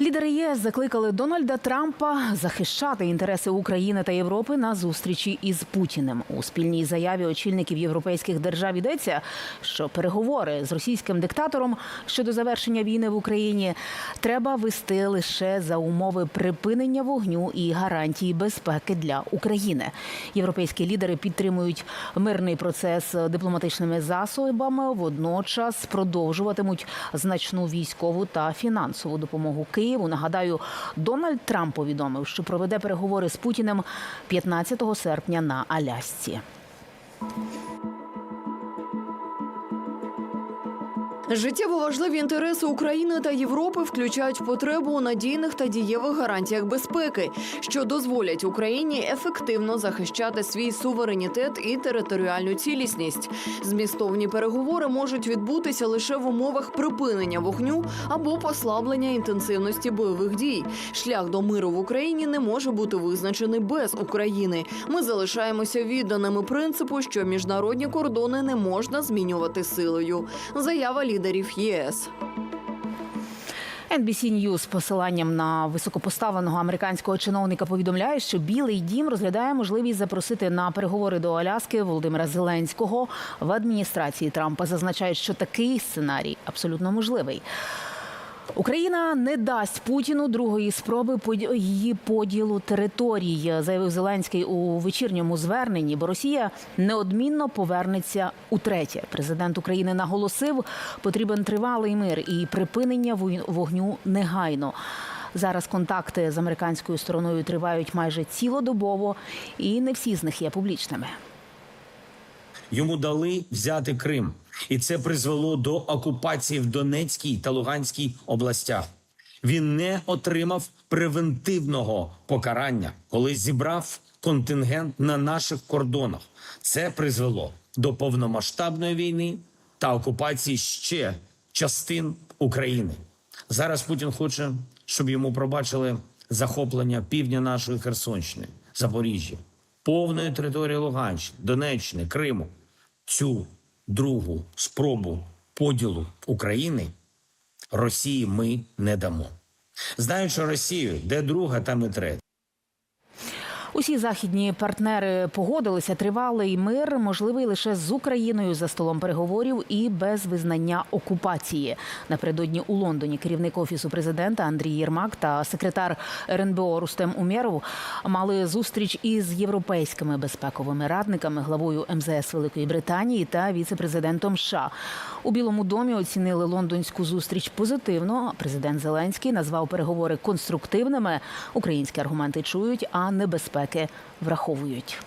Лідери ЄС закликали Дональда Трампа захищати інтереси України та Європи на зустрічі із Путіним. У спільній заяві очільників європейських держав йдеться, що переговори з російським диктатором щодо завершення війни в Україні треба вести лише за умови припинення вогню і гарантії безпеки для України. Європейські лідери підтримують мирний процес дипломатичними засобами, водночас продовжуватимуть значну військову та фінансову допомогу Києву. Нагадаю, Дональд Трамп повідомив, що проведе переговори з Путіним 15 серпня на Алясці. Життєво важливі інтереси України та Європи включають потребу у надійних та дієвих гарантіях безпеки, що дозволять Україні ефективно захищати свій суверенітет і територіальну цілісність. Змістовні переговори можуть відбутися лише в умовах припинення вогню або послаблення інтенсивності бойових дій. Шлях до миру в Україні не може бути визначений без України. Ми залишаємося відданими принципу, що міжнародні кордони не можна змінювати силою. Заява лідерів ЄС. NBC News з посиланням на високопоставленого американського чиновника повідомляє, що Білий Дім розглядає можливість запросити на переговори до Аляски Володимира Зеленського в адміністрації Трампа. Зазначають, що такий сценарій абсолютно можливий. Україна не дасть Путіну другої спроби її поділу територій, заявив Зеленський у вечірньому зверненні, бо Росія неодмінно повернеться утретє. Президент України наголосив, потрібен тривалий мир і припинення вогню негайно. Зараз контакти з американською стороною тривають майже цілодобово, і не всі з них є публічними. Йому дали взяти Крим, і це призвело до окупації в Донецькій та Луганській областях. Він не отримав превентивного покарання, коли зібрав контингент на наших кордонах. Це призвело до повномасштабної війни та окупації ще частин України. Зараз Путін хоче, щоб йому пробачили захоплення півдня нашої Херсонщини, Запоріжжя, повної території Луганщини, Донеччини, Криму. Цю другу спробу поділу України Росії ми не дамо. Знаючи Росію, де друга, там і третя. Усі західні партнери погодилися. Тривалий мир можливий лише з Україною за столом переговорів і без визнання окупації. Напередодні у Лондоні керівник офісу президента Андрій Єрмак та секретар РНБО Рустем Умєров мали зустріч із європейськими безпековими радниками, главою МЗС Великої Британії та віцепрезидентом США. У Білому домі оцінили лондонську зустріч позитивно. Президент Зеленський назвав переговори конструктивними. Українські аргументи чують, а небезпеки враховують.